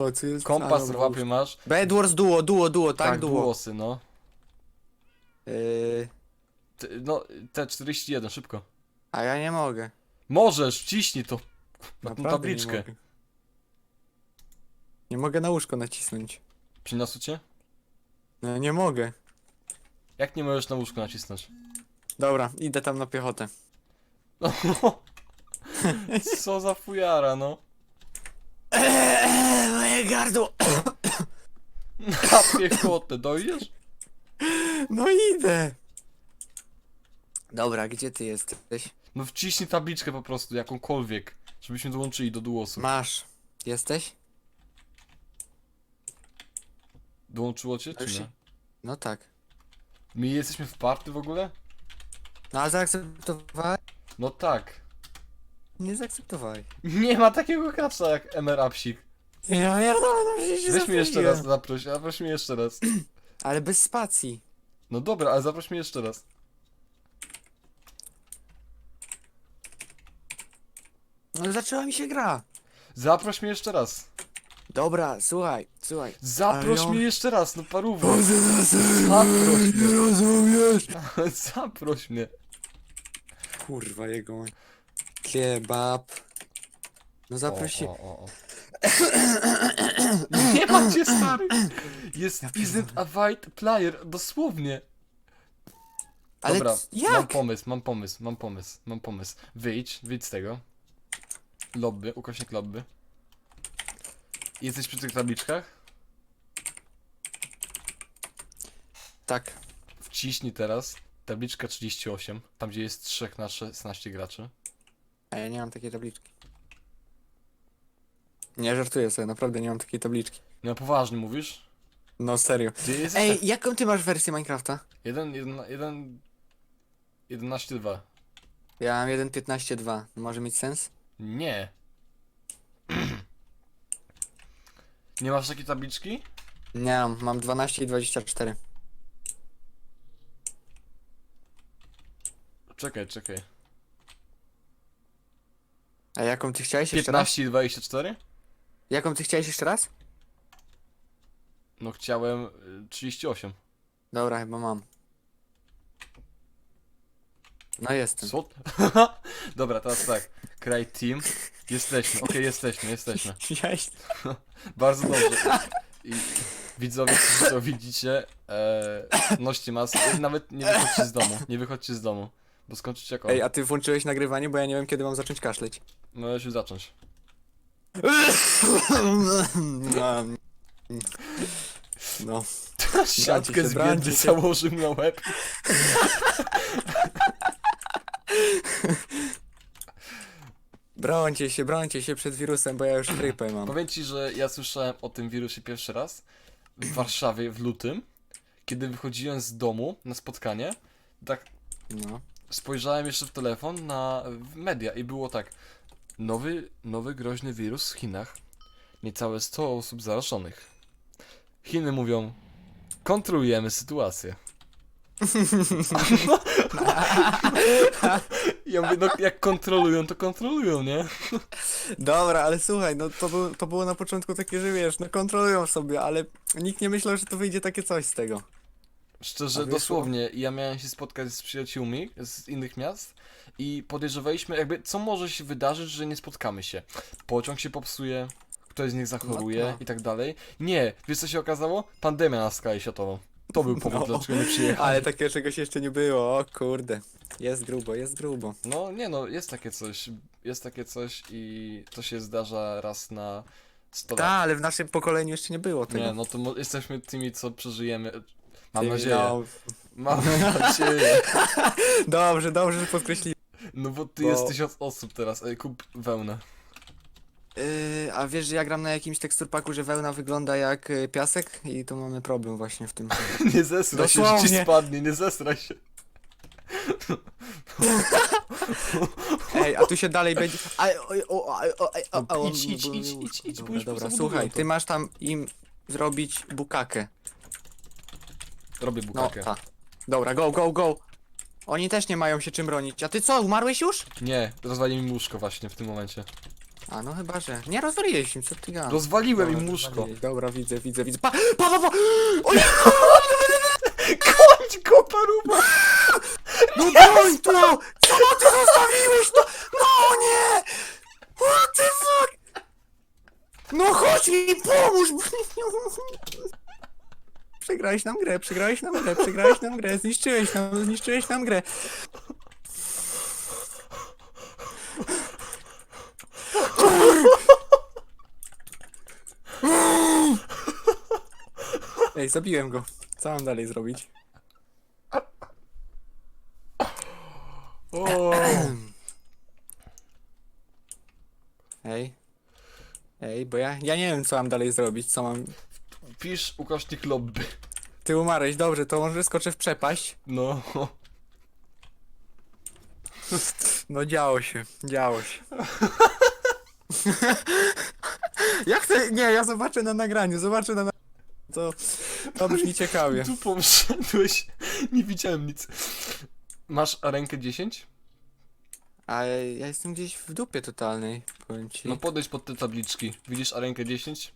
O, co jest? A, Kompas w dobra, łapie masz. Bed Wars duo, duo, duo, tak, Tak, duo. duosy, no. Yy, Ty, no, T41, szybko. a ja nie mogę. Możesz, wciśnij to. Na tą Naprawdę tabliczkę. Nie mogę. nie mogę na łóżko nacisnąć. Przyniosł cię? No nie mogę. Jak nie możesz na łóżko nacisnąć? Dobra, idę tam na piechotę. Co za fujara, no. Gardło! Na piechotę, dojdziesz? No idę! Dobra, gdzie ty jesteś? No wciśnij tabliczkę po prostu, jakąkolwiek. Żebyśmy dołączyli do duosu. Masz. Jesteś? Dołączyło cię, Już czy się- nie? No tak. My jesteśmy w party w ogóle? No a zaakceptowałeś? No tak. Nie zaakceptowałeś. Nie ma takiego gracza jak MR Upsik. Ja pierdolę, no przecież się Weź mnie jeszcze raz, zaproś, a weź mnie jeszcze raz. Ale bez spacji. No dobra, ale zaproś mnie jeszcze raz. No zaczęła mi się gra. Zaproś mnie jeszcze raz. Dobra, słuchaj, słuchaj. Zaproś Ale ja- mnie jeszcze raz, no parówo. Zaproś mnie. rozumiesz? Zaproś mnie. Kurwa jego. Kebab. No zaproś O, o, o, o. Nie macie stary. Jest Ja isn't a white player, dosłownie. Ale Dobra, c- mam jak? pomysł, mam pomysł, mam pomysł, mam pomysł. Wyjdź, wyjdź z tego. Lobby, ukośnik lobby. Jesteś przy tych tabliczkach? Tak. Wciśnij teraz tabliczka 38, tam gdzie jest 3 na 16 graczy. A ja nie mam takiej tabliczki. Nie żartuję sobie, naprawdę nie mam takiej tabliczki. No poważnie mówisz? No serio. Ty jesteś Ej, jaką ty masz wersję Minecrafta? 1, 1, 1, 11.2. Ja mam 1.15.2. Może mieć sens? Nie. Nie masz takiej tabliczki? Nie mam, mam 12 i 24. Czekaj, czekaj. A jaką ty chciałeś jeszcze raz? 15 i 24? Jaką ty chciałeś jeszcze raz? No chciałem y, 38. Dobra, chyba mam. No jestem. Co? Dobra, teraz tak. Kraj team. Jesteśmy, okej, jesteśmy, jesteśmy. Ja jest... Bardzo dobrze. I widzowie, którzy to widzicie, e, noście maskę. Nawet nie wychodźcie z domu. Nie wychodźcie z domu. Bo skończycie jak on. Ej, a ty włączyłeś nagrywanie, bo ja nie wiem kiedy mam zacząć kaszleć. Możesz już zacząć. No. Siatkę z biedy założył na łeb. Brońcie się, brońcie się przed wirusem, bo ja już trypę mam. Powiem ci, że ja słyszałem o tym wirusie pierwszy raz w Warszawie w lutym, kiedy wychodziłem z domu na spotkanie. Tak No. spojrzałem jeszcze w telefon na media i było tak. Nowy, nowy groźny wirus w Chinach. Niecałe 100 osób zarażonych. Chiny mówią, kontrolujemy sytuację. ja mówię, no jak kontrolują, to kontrolują, nie? Dobra, ale słuchaj, no to, był, to było na początku takie, że wiesz, no kontrolują sobie, ale nikt nie myślał, że to wyjdzie takie coś z tego. Szczerze, A dosłownie, ja miałem się spotkać z przyjaciółmi z innych miast i podejrzewaliśmy jakby, co może się wydarzyć, że nie spotkamy się. Pociąg się popsuje, ktoś z nich zachoruje i tak dalej. Nie, wiesz co się okazało? Pandemia na skalę światową. To był powód, No. dlaczego nie przyjechałem. Ale takiego czegoś jeszcze nie było, o kurde. Jest grubo, jest grubo. No nie no, jest takie coś, jest takie coś i to się zdarza raz na 100 Tak, lat. ale w naszym pokoleniu jeszcze nie było tego. Nie, no to mo- jesteśmy tymi, co przeżyjemy. Mam Ty, nadzieję. No, Mam nadzieję. dobrze, dobrze, że podkreśliłem. No bo ty Bo- jest tysiąc osób teraz, Ej, kup wełnę. Yy, a wiesz, że ja gram na jakimś teksturpaku, że wełna wygląda jak y, piasek? I tu mamy problem właśnie w tym. Nie zesraj się, że ci Dosłownie. spadnie, nie zesraj się. Ej, a tu się dalej będzie... A, o, o, o, o, o, o, Idź, idź, idź, idź, idź, bo Dobra, już dobra, zabudują słuchaj, to. ty masz tam im zrobić bukakę. Robię No, bukakę. ta. Dobra, go, go, go. Oni też nie mają się czym bronić. A ty co, umarłeś już? Nie, rozwali mi łóżko właśnie w tym momencie. A no chyba, że. Nie rozwaliłeś im, co ty gadasz? Rozwaliłem im łóżko. Dobra, widzę, widzę, widzę. Pa, pa, pa, pa! O nie! Kończ go, paruba! No broń to! Co ty zostawiłeś? No, no nie! What the fuck? No chodź mi pomóż! Przegrałeś nam grę, przegrałeś nam grę, przegrałeś nam grę, zniszczyłeś nam, zniszczyłeś nam grę. Ej, zabiłem go. Co mam dalej zrobić? O, Ej. Ej, bo ja, ja nie wiem co mam dalej zrobić, co mam... pisz ukośnik lobby. Ty umarłeś, dobrze, to może skoczę w przepaść. No. No działo się, działo się. ja chcę, nie, ja zobaczę na nagraniu, zobaczę na nagraniu. To, to brzmi ciekawie. Dupą wszedłeś. Nie widziałem nic. Masz rękę 10? A ja jestem gdzieś w dupie totalnej, powiem ci. No podejdź pod te tabliczki. Widzisz rękę 10?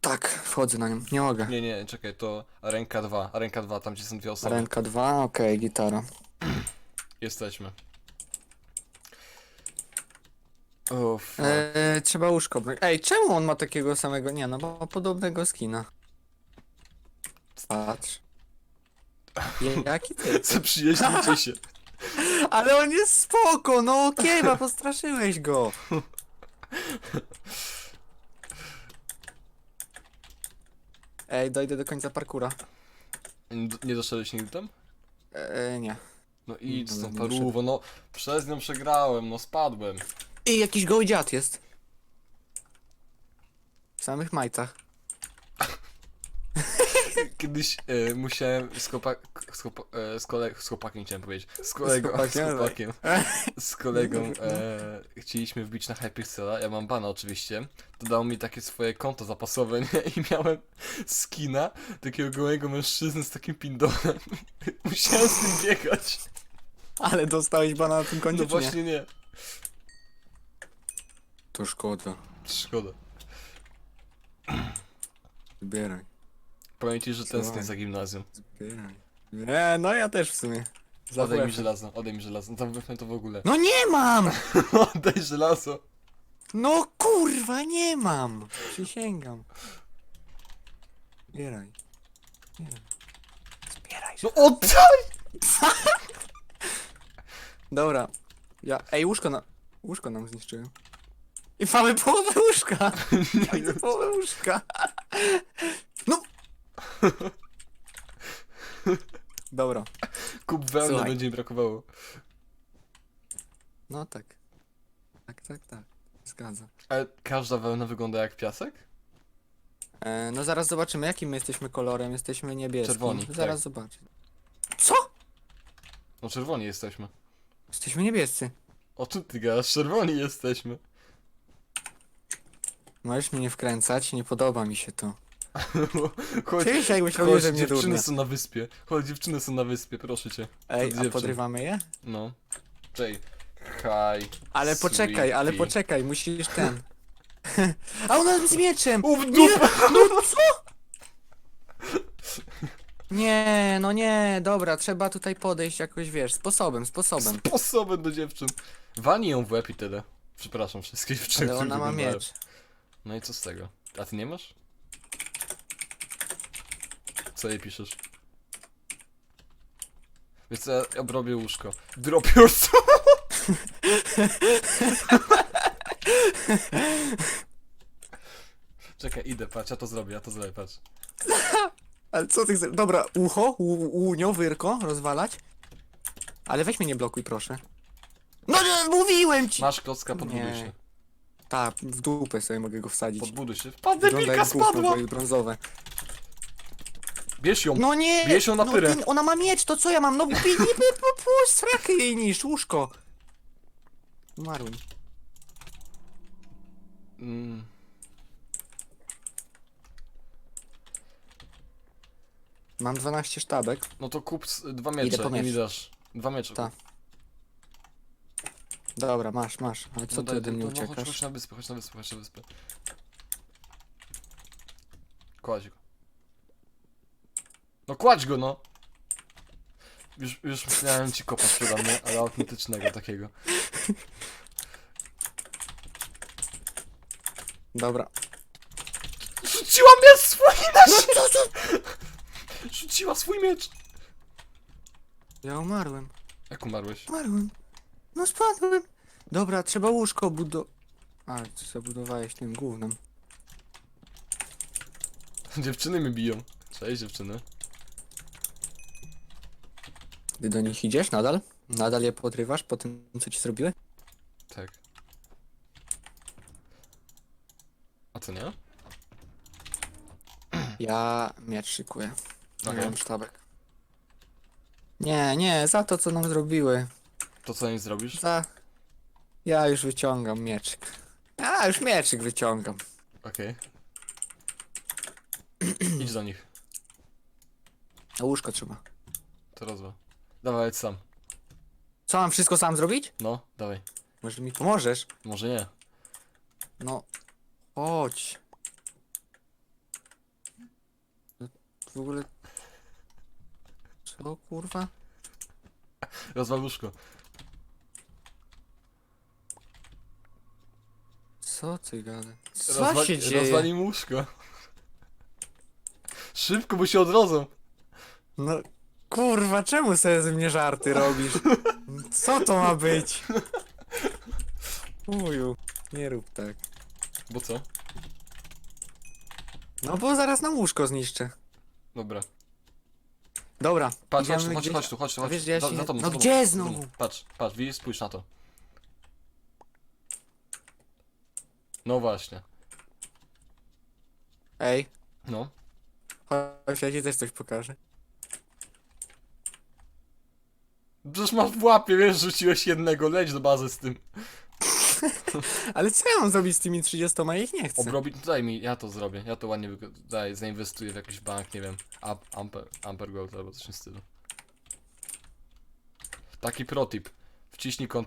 Tak, wchodzę na nią, nie mogę. Nie, nie, czekaj, to ręka 2. Ręka 2, tam gdzie są dwie osoby. Ręka 2, okej, gitara. Jesteśmy. O, fuck. Eee, trzeba łóżko brać. Ej, czemu on ma takiego samego, nie no, bo ma podobnego skina. Patrz. Je- Jaki ty? Zaprzyjaźnijcie się. Ale on jest spoko, no okej, okay, postraszyłeś go. Ej, dojdę do końca parkura. Nie- Nie doszedłeś nigdy tam? Eee, nie. No idź z Dobra, tą nie no przez nią przegrałem, no spadłem. I jakiś goły dziad jest. W samych majtach. Kiedyś e, musiałem z, chłopak, z, chłopa, e, z, kole, z chłopakiem chciałem powiedzieć. Z kolegą, z, chłopakiem, chłopakiem. Z kolegą e, chcieliśmy wbić na Hypixela, ja mam bana oczywiście. To dał mi takie swoje konto zapasowe, nie? I miałem skina takiego gołego mężczyzny z takim pindolem. Musiałem z tym biegać. Ale dostałeś bana na tym koncie, No nie? właśnie nie. To szkoda. Szkoda. Zbieraj, Powiem ci, że tęsknię za gimnazjum. zbieraj. Nie, no ja też w sumie. Za Oddaj mi WF. żelazo, oddaj mi żelazo. Tam wypnę to w ogóle. No nie mam! Oddaj żelazo. No kurwa, nie mam! Przysięgam. Zbieraj. Zbieraj. Zbieraj. No oddaj! Dobra. Ja, ej, łóżko na... Łóżko nam zniszczyłem. I mamy połowę łóżka! Mamy połowę łóżka! No! Dobra. Kup Słuchaj. będzie mi brakowało. No tak. Tak, tak, tak. Zgadza. Ale każda wełna wygląda jak piasek? E, no zaraz zobaczymy, jakim my jesteśmy kolorem. Jesteśmy niebieskim. Czerwoni, Zaraz tak. zobaczę. Co? No czerwoni jesteśmy. Jesteśmy niebiescy. O tu ty gadasz, czerwoni jesteśmy. Możesz mnie nie wkręcać, nie podoba mi się to. Chodź, chodź że mnie dziewczyny są na wyspie. Chodź, dziewczyny są na wyspie, proszę cię. Ej, a dziewczyn. podrywamy je? No. Czej. Hi. Ale poczekaj, ale sweetie. poczekaj, musisz ten. A ona z mieczem! U w Nie, dupę! no co? Nie, no nie, dobra, trzeba tutaj podejść jakoś, wiesz, sposobem, sposobem. Sposobem do dziewczyn. Wani ją w łeb i tyle. Przepraszam wszystkich dziewczyn, Ale które ona ma wyglądają. miecz. No i co z tego? A ty nie masz? Co jej piszesz? Wiesz co, ja obrobię łóżko. Drop your soul! Czekaj, idę, patrz, ja to zrobię, ja to zrobię, patrz. Ale co ty chcesz? Dobra, ucho, u, łunio, wyrko, rozwalać. Ale weź mnie nie blokuj, proszę. No nie, mówiłem ci! Masz klocka, podbuduj Nie. się. Tak, w dupę sobie mogę go wsadzić. Podbuduj się. Wpadł, Wygląda debilka jak gówno, spadła! bo jest brązowe. Bierz ją! No nie! Bierz ją na no, pyrę. ty- Ona ma miecz, to co ja mam? No pi- nie, nie, srakę jej niż, łóżko. Umarłem. Mm. Mam 12 sztabek. No to kup s- dwa miecze po i mi miecz. dasz. Dwa miecze. Tak. Dobra, masz, masz. Ale co no ty daj, ode mnie no, chodź, uciekasz? chodź na wyspę, chodź na wyspę, chodź na wyspę. Kładź go. No kładź go, no! Już, już myślałem ci kopa przede mnie, ale autentycznego takiego. Dobra. Rzuciła mnie swój na ziemię! co, co? Rzuciła swój miecz! Ja umarłem. Jak umarłeś? Umarłem. No spadłem. Dobra, trzeba łóżko budo... A, ty zabudowałeś tym gównem. Dziewczyny mi biją. Cześć dziewczyny. Ty do nich idziesz nadal? Nadal je podrywasz po tym, co ci zrobiły? Tak. A co nie? Ja miecz szykuję. Okej. mam sztabek. Nie, nie, za to, co nam zrobiły. To co nie zrobisz? Za... Ja już wyciągam mieczyk. A, już mieczyk wyciągam. Okej. Idź do nich. A łóżko trzeba. To rozwa. Dawaj, jedź sam. Co, mam wszystko sam zrobić? No, dawaj. Może mi pomożesz? Może nie. No, chodź. W ogóle... Co, kurwa? Rozwal łóżko. Co ty gada? Co Rozwa- się dzieje? Rozwali mu łóżko. Szybko, bo się odrodzą. No, kurwa, czemu sobie ze mnie żarty robisz? Co to ma być? Uju, nie rób tak. Bo co? No bo zaraz nam łóżko zniszczę. Dobra. Dobra, Patrz, idziemy chodź, chodź, gdzieś- chodź tu, chodź tu, A chodź. wiesz, ja się- no za gdzie za tobą. znowu? Patrz, patrz, widzisz, spójrz na to. No właśnie. Ej, No. chodź, ja ci też coś pokażę. Przecież masz w łapie, wiesz, rzuciłeś jednego, leć do bazy z tym. Ale co ja mam zrobić z tymi 30? Ja ich nie chcę. Obrobić, daj mi, ja to zrobię, ja to ładnie wygo- daj, zainwestuję w jakiś bank, nie wiem, Up, Amper, Amper Gold albo coś w tym stylu. Taki protip, wciśnij Q,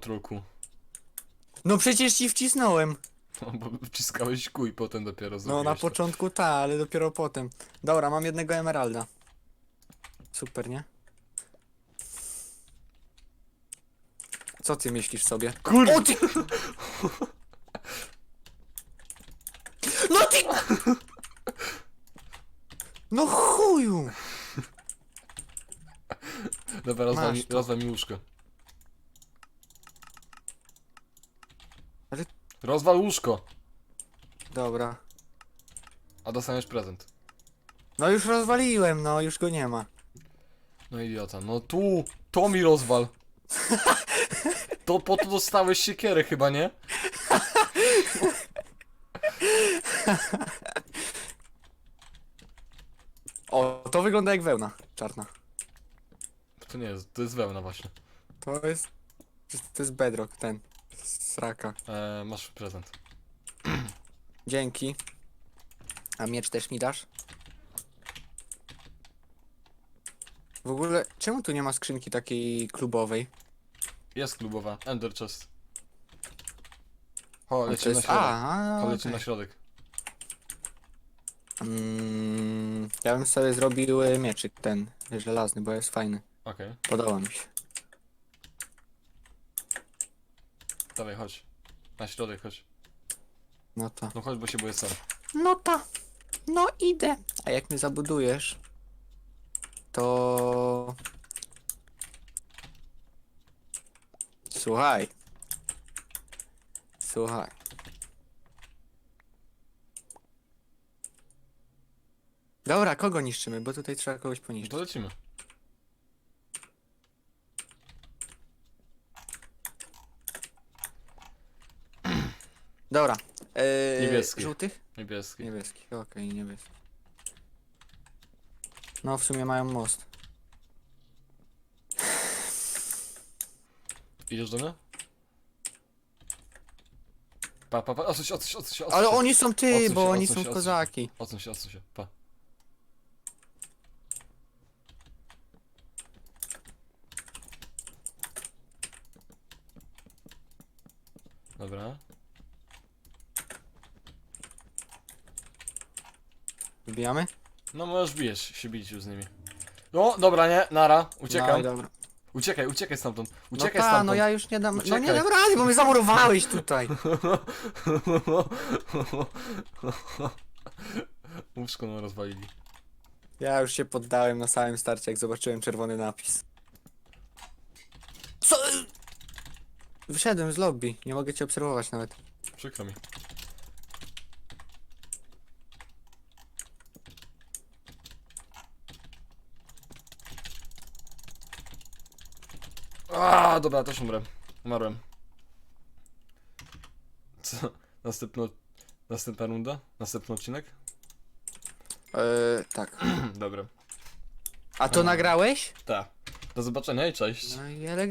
No przecież ci wcisnąłem. no, bo wciskałeś i potem dopiero No zrobiłeś na to. początku ta, ale dopiero potem. Dobra, mam jednego emeralda. Super, nie? Co ty myślisz sobie? Kurde! O ty! No ty! No chuju! Dobra, rozwal Masz mi, to. rozwal mi łóżko. Ale- Rozwal łóżko, Dobra. a dostaniesz prezent. No już rozwaliłem, no już go nie ma. No idiota, no tu, to mi rozwal. To po to dostałeś siekierę chyba, nie? O, to wygląda jak wełna czarna. To nie jest, to jest wełna właśnie. To jest... To jest bedrock, ten. Sraka. E, masz prezent. Dzięki. A miecz też mi dasz? W ogóle, czemu tu nie ma skrzynki takiej klubowej? Jest klubowa, Ender Chest. Chodź, A, lecimy to na jest... środek. A, a, Chodź, lecimy okej. na środek. Mm, ja bym sobie zrobił e, mieczyk ten, żelazny, bo jest fajny. Okej, Podoba mi się. dawaj, chodź. Na środek, chodź. No to. No chodź, bo się boję sam. No to. No idę. A jak mnie zabudujesz, to... Słuchaj. Słuchaj. Dobra, kogo niszczymy? Bo tutaj trzeba kogoś No poniszczyć. to lecimy. Dobra. Eee, Niebieski. Żółtych? Niebieski. Niebieski, okej, niebieski. No, w sumie mają most. Idziesz do mnie? Pa, pa, pa, odsuń się, odsuń się, odsuń się, odsuń Ale się. oni są ty, Odsuń się, bo oni odsuń są się, odsuń kozaki. Odsuń się, odsuń się, pa. Dobra. Wbijamy? No możesz bijesz się bić już z nimi. No, dobra, nie, nara, No, uciekam. i dobra. Uciekaj, uciekaj stamtąd. No Uciekaj ta, stamtąd. no ja już nie dam, no nie Uciekaj. dam rady, bo mnie zamurowałeś tutaj. Łóżko nam rozwalili. Ja już się poddałem na samym starcie, jak zobaczyłem czerwony napis. Co? Wyszedłem z lobby, nie mogę cię obserwować nawet. Przykro mi. A, dobra, też umrę. Umarłem. Co? Następno... Następna runda? Następny odcinek? Eee, tak. Dobra. A to nagrałeś? Tak. Do zobaczenia i cześć. No i elegancko.